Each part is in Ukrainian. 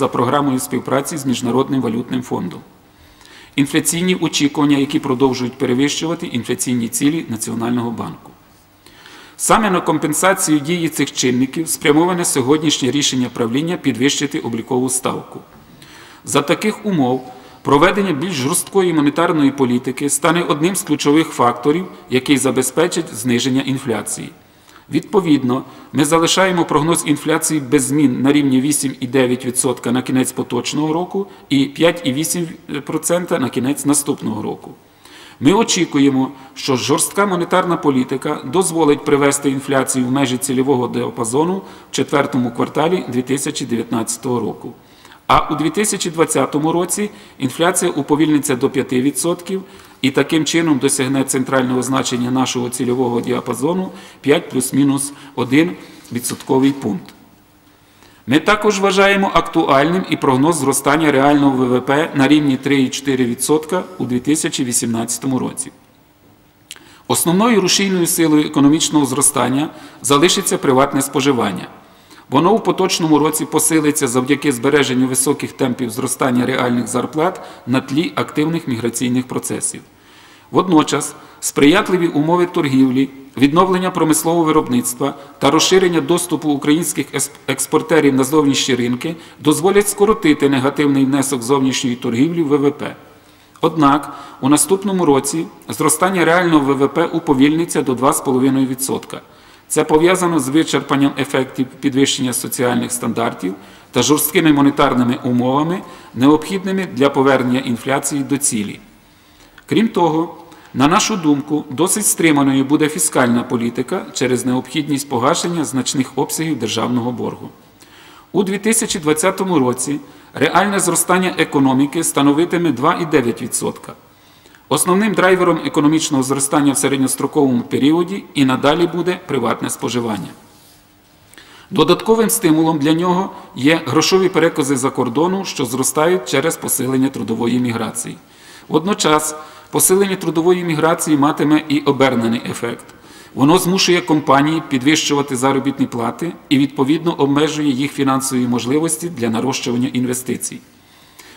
за програмою співпраці з Міжнародним валютним фондом. Інфляційні очікування, які продовжують перевищувати інфляційні цілі Національного банку. Саме на компенсацію дії цих чинників спрямоване сьогоднішнє рішення правління підвищити облікову ставку. За таких умов проведення більш жорсткої монетарної політики стане одним з ключових факторів, який забезпечить зниження інфляції. Відповідно, ми залишаємо прогноз інфляції без змін на рівні 8,9% на кінець поточного року і 5,8% на кінець наступного року. Ми очікуємо, що жорстка монетарна політика дозволить привести інфляцію в межі цільового діапазону в четвертому кварталі 2019 року. А у 2020 році інфляція уповільниться до 5% і таким чином досягне центрального значення нашого цільового діапазону 5 плюс-мінус 1 відсотковий пункт. Ми також вважаємо актуальним і прогноз зростання реального ВВП на рівні 3,4% у 2018 році. Основною рушійною силою економічного зростання залишиться приватне споживання. Воно у поточному році посилиться завдяки збереженню високих темпів зростання реальних зарплат на тлі активних міграційних процесів. Водночас сприятливі умови торгівлі, відновлення промислового виробництва та розширення доступу українських експортерів на зовнішні ринки дозволять скоротити негативний внесок зовнішньої торгівлі в ВВП. Однак у наступному році зростання реального ВВП уповільниться до 2,5%. Це пов'язано з вичерпанням ефектів підвищення соціальних стандартів та жорсткими монетарними умовами, необхідними для повернення інфляції до цілі. Крім того, на нашу думку, досить стриманою буде фіскальна політика через необхідність погашення значних обсягів державного боргу. У 2020 році реальне зростання економіки становитиме 2,9%. Основним драйвером економічного зростання в середньостроковому періоді і надалі буде приватне споживання. Додатковим стимулом для нього є грошові перекази за кордону, що зростають через посилення трудової міграції. Водночас, посилення трудової міграції матиме і обернений ефект. Воно змушує компанії підвищувати заробітні плати і, відповідно, обмежує їх фінансові можливості для нарощування інвестицій.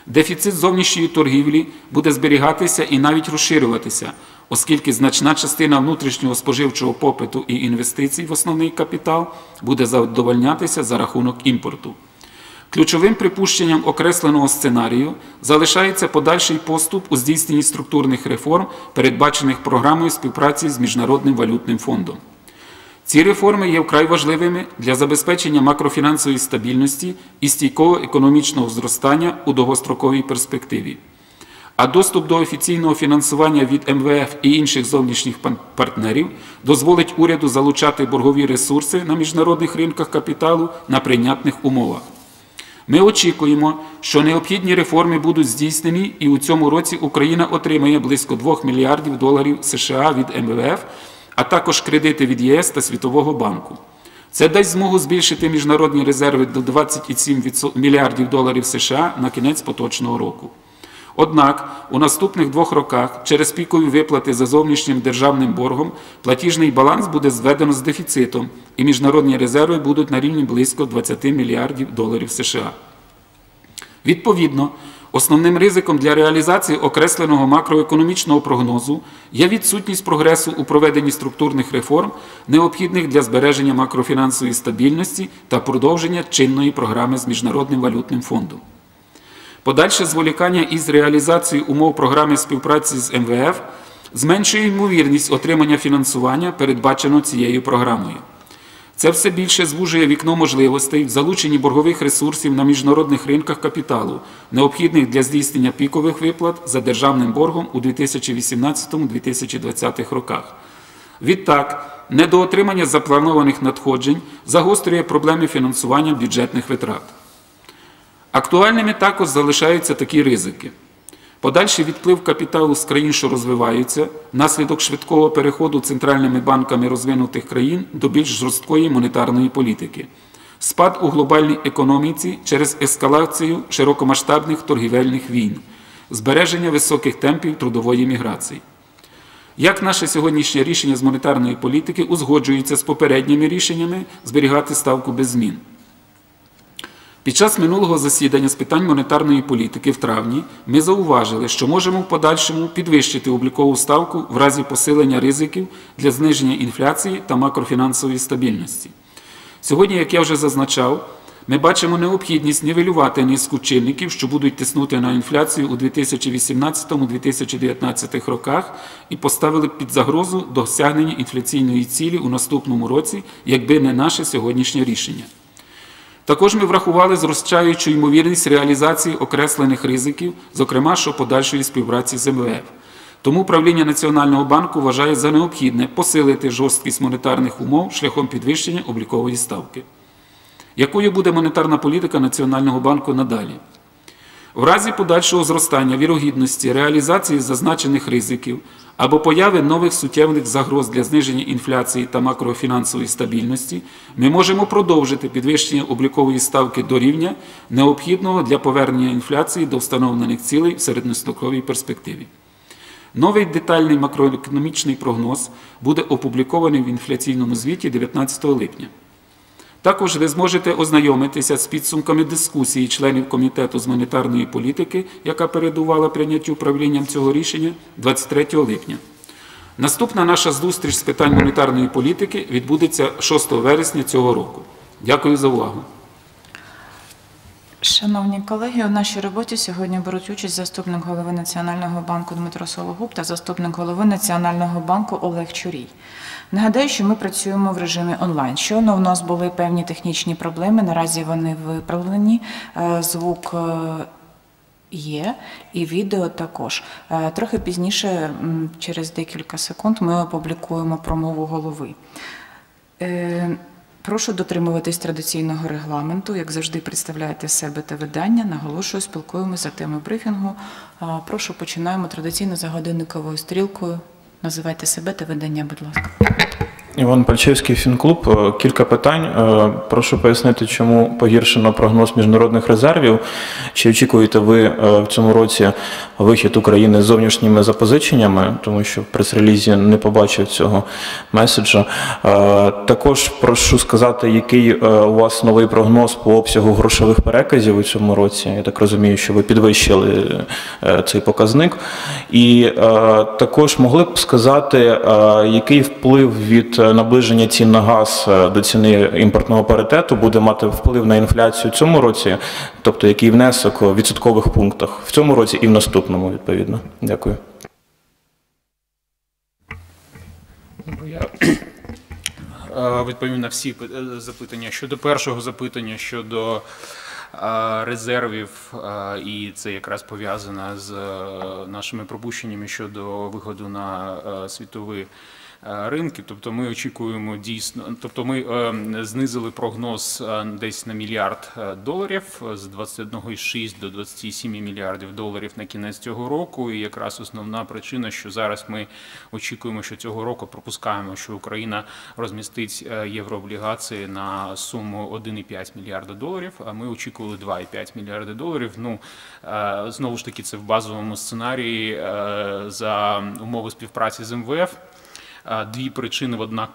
Дефіцит зовнішньої торгівлі буде зберігатися і навіть розширюватися, оскільки значна частина внутрішнього споживчого попиту і інвестицій в основний капітал буде задовольнятися за рахунок імпорту. Ключовим припущенням окресленого сценарію залишається подальший поступ у здійсненні структурних реформ, передбачених програмою співпраці з Міжнародним валютним фондом. Ці реформи є вкрай важливими для забезпечення макрофінансової стабільності і стійкого економічного зростання у довгостроковій перспективі. А доступ до офіційного фінансування від МВФ і інших зовнішніх партнерів дозволить уряду залучати боргові ресурси на міжнародних ринках капіталу на прийнятних умовах. Ми очікуємо, що необхідні реформи будуть здійснені, і у цьому році Україна отримає близько 2 мільярдів доларів США від МВФ а також кредити від ЄС та Світового банку. Це дасть змогу збільшити міжнародні резерви до 27 мільярдів доларів США на кінець поточного року. Однак у наступних двох роках через пікові виплати за зовнішнім державним боргом платіжний баланс буде зведено з дефіцитом, і міжнародні резерви будуть на рівні близько 20 мільярдів доларів США. Відповідно, Основним ризиком для реалізації окресленого макроекономічного прогнозу є відсутність прогресу у проведенні структурних реформ, необхідних для збереження макрофінансової стабільності та продовження чинної програми з Міжнародним валютним фондом. Подальше зволікання із реалізацією умов програми співпраці з МВФ зменшує ймовірність отримання фінансування, передбаченого цією програмою. Це все більше звужує вікно можливостей в залученні боргових ресурсів на міжнародних ринках капіталу, необхідних для здійснення пікових виплат за державним боргом у 2018-2020 роках. Відтак, недоотримання запланованих надходжень загострює проблеми фінансування бюджетних витрат. Актуальними також залишаються такі ризики. Подальший відплив капіталу з країн, що розвиваються, внаслідок швидкого переходу центральними банками розвинутих країн до більш жорсткої монетарної політики, спад у глобальній економіці через ескалацію широкомасштабних торгівельних війн, збереження високих темпів трудової міграції. Як наше сьогоднішнє рішення з монетарної політики узгоджується з попередніми рішеннями зберігати ставку без змін? Під час минулого засідання з питань монетарної політики в травні ми зауважили, що можемо в подальшому підвищити облікову ставку в разі посилення ризиків для зниження інфляції та макрофінансової стабільності. Сьогодні, як я вже зазначав, ми бачимо необхідність нівелювати низку чинників, що будуть тиснути на інфляцію у 2018-2019 роках, і поставили під загрозу досягнення інфляційної цілі у наступному році, якби не наше сьогоднішнє рішення. Також ми врахували зростаючу ймовірність реалізації окреслених ризиків, зокрема що подальшої співпраці з МВФ. Тому правління Національного банку вважає за необхідне посилити жорсткість монетарних умов шляхом підвищення облікової ставки. Якою буде монетарна політика Національного банку надалі? В разі подальшого зростання вірогідності реалізації зазначених ризиків або появи нових суттєвих загроз для зниження інфляції та макрофінансової стабільності, ми можемо продовжити підвищення облікової ставки до рівня, необхідного для повернення інфляції до встановлених цілей в середньостроковій перспективі. Новий детальний макроекономічний прогноз буде опублікований в інфляційному звіті 19 липня. Також ви зможете ознайомитися з підсумками дискусії членів Комітету з монетарної політики, яка передувала прийняттю правлінням цього рішення 23 липня. Наступна наша зустріч з питань монетарної політики відбудеться 6 вересня цього року. Дякую за увагу. Шановні колеги, у нашій роботі сьогодні беруть участь заступник голови Національного банку Дмитро Сологуб та заступник голови Національного банку Олег Чурій. Нагадаю, що ми працюємо в режимі онлайн. Щойно у нас були певні технічні проблеми. Наразі вони виправлені. Е, Звук е, є, і відео також. Е, Трохи пізніше, через декілька секунд, ми опублікуємо промову голови. Прошу дотримуватись традиційного регламенту. Як завжди, представляєте себе та видання. Наголошую, спілкуємося за темою брифінгу. Прошу, починаємо традиційно за годинниковою стрілкою. Називайте себе та видання, будь ласка. Іван Пальчевський, фінклуб. Е, Кілька питань. Е, Прошу пояснити, чому погіршено прогноз міжнародних резервів. Чи очікуєте ви е, в цьому році вихід України з зовнішніми запозиченнями, тому що в прес-релізі не побачив цього меседжа. Також прошу сказати, який у вас новий прогноз по обсягу грошових переказів у цьому році. Я так розумію, що ви підвищили цей показник. І також могли б сказати, який вплив від наближення цін на газ е, до ціни імпортного паритету буде мати вплив на інфляцію в цьому році, тобто який внесок у відсоткових пунктах в цьому році і в наступному, відповідно. Дякую. Я е, відповім на всі е, запитання. Щодо першого запитання щодо е, резервів, е, і це якраз пов'язано з е, нашими пропущеннями щодо виходу на е, світові е, ринки. Тобто ми очікуємо дійсно, тобто ми е, знизили прогноз е, десь на мільярд доларів з 21,6 до 27 мільярдів доларів на кінець цього року. І якраз основна причина, що зараз ми очікуємо, що цього року пропускаємо, що Україна розмістить єврооблігації на суму 1,5 мільярда доларів. А ми очікували 2,5 мільярда доларів. Ну знову ж таки, це в базовому сценарії за умови співпраці з МВФ. Дві причини в- одна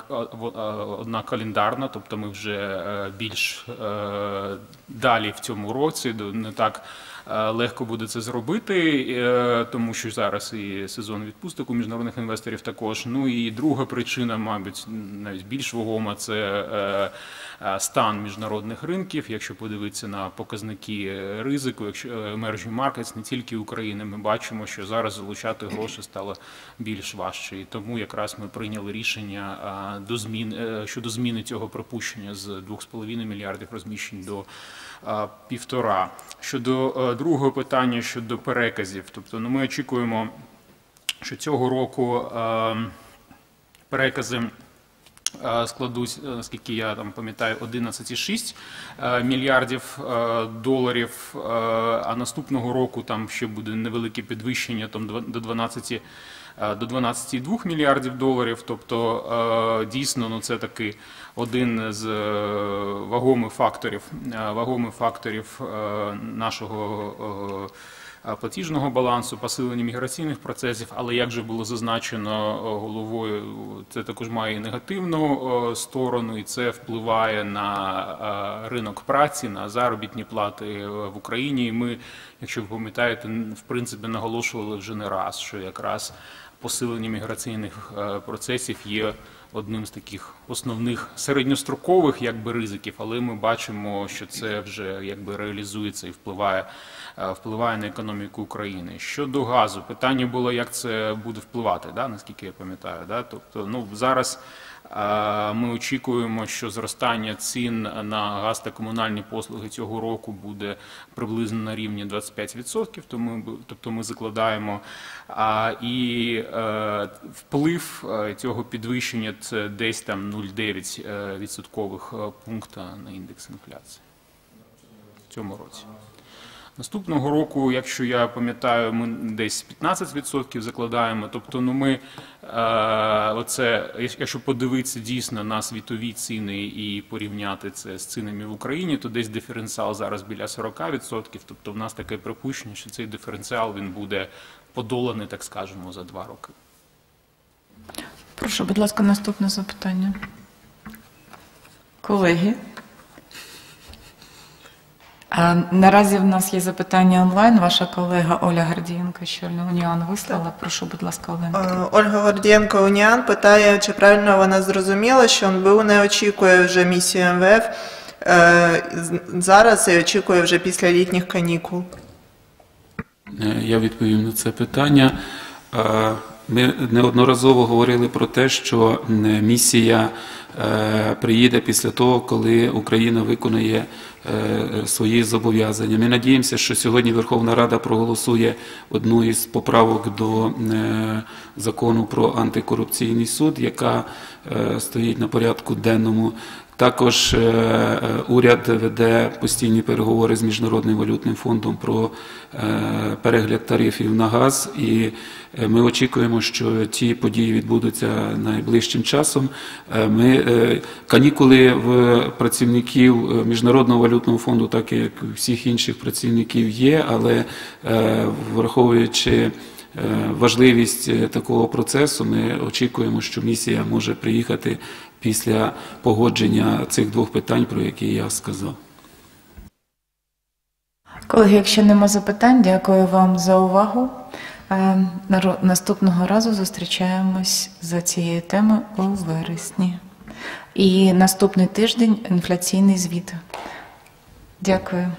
одна календарна, тобто ми вже е, більш е, далі в цьому році, не так легко буде це зробити, е, тому що зараз і сезон відпусток у міжнародних інвесторів також. Ну і друга причина, мабуть, навіть більш вагома, це е, е, стан міжнародних ринків. Якщо подивитися на показники е, ризику, якщо е, emerging markets, не тільки України, ми бачимо, що зараз залучати гроші стало більш важче. І тому якраз ми прийняли рішення до змін е, щодо зміни цього припущення з 2,5 мільярдів розміщень до півтора. Щодо е, другого питання щодо переказів, тобто ну, ми очікуємо, що цього року е, перекази складуть, е, наскільки я там пам'ятаю, 11,6 е, мільярдів е, доларів, е, а наступного року там ще буде невелике підвищення там до 12 е, до 12,2 мільярдів доларів. Тобто е, дійсно ну, це такий один з е, вагомих факторів, е, вагомих факторів е, нашого е, платіжного балансу, посилення міграційних процесів, але як же було зазначено е, головою, це також має негативну е, сторону, і це впливає на е, ринок праці, на заробітні плати е, в Україні. І ми, якщо ви пам'ятаєте, в принципі наголошували вже не раз, що якраз посилення міграційних е, процесів є одним з таких основних середньострокових якби ризиків, але ми бачимо, що це вже якби реалізується і впливає, е, впливає на економіку України. Щодо газу, питання було, як це буде впливати, да, наскільки я пам'ятаю. Да? Тобто, ну зараз. Е, Ми очікуємо, що зростання цін на газ та комунальні послуги цього року буде приблизно на рівні 25%, тому тобто ми закладаємо. І е, вплив е, цього підвищення це десь там 0,9 е, відсоткових пункта на індекс інфляції в цьому році. Наступного року, якщо я пам'ятаю, ми десь 15% закладаємо. Тобто, ну ми е, оце, якщо подивитися дійсно на світові ціни і порівняти це з цінами в Україні, то десь диференціал зараз біля 40%. Тобто, в нас таке припущення, що цей диференціал він буде подоланий, так скажемо, за два роки. Прошу, будь ласка, наступне запитання. Колеги. А, наразі в нас є запитання онлайн. Ваша колега Оля Гордієнко щойно Уніан вислала. Прошу, будь ласка, Олена. Е, Ольга Гордієнко Уніан питає, чи правильно вона зрозуміла, що НБУ не очікує вже місію МВФ е, зараз і очікує вже після літніх канікул. Е, Я відповім на це питання. Е, Ми неодноразово говорили про те, що е, місія е, приїде після того, коли Україна виконає е, свої зобов'язання. Ми надіємося, що сьогодні Верховна Рада проголосує одну із поправок до е, закону про антикорупційний суд, яка е, стоїть на порядку денному. Також е, е, уряд веде постійні переговори з Міжнародним валютним фондом про е, перегляд тарифів на газ, і е, ми очікуємо, що ті події відбудуться найближчим часом. Е, Ми е, канікули в працівників е, Міжнародного валютного фонду, так як і всіх інших працівників, є, але е, враховуючи е, важливість е, такого процесу, ми очікуємо, що місія може приїхати після погодження цих двох питань, про які я сказав. Колеги, якщо нема запитань, дякую вам за увагу. Наступного разу зустрічаємось за цією темою у вересні. І наступний тиждень інфляційний звіт. Дякую.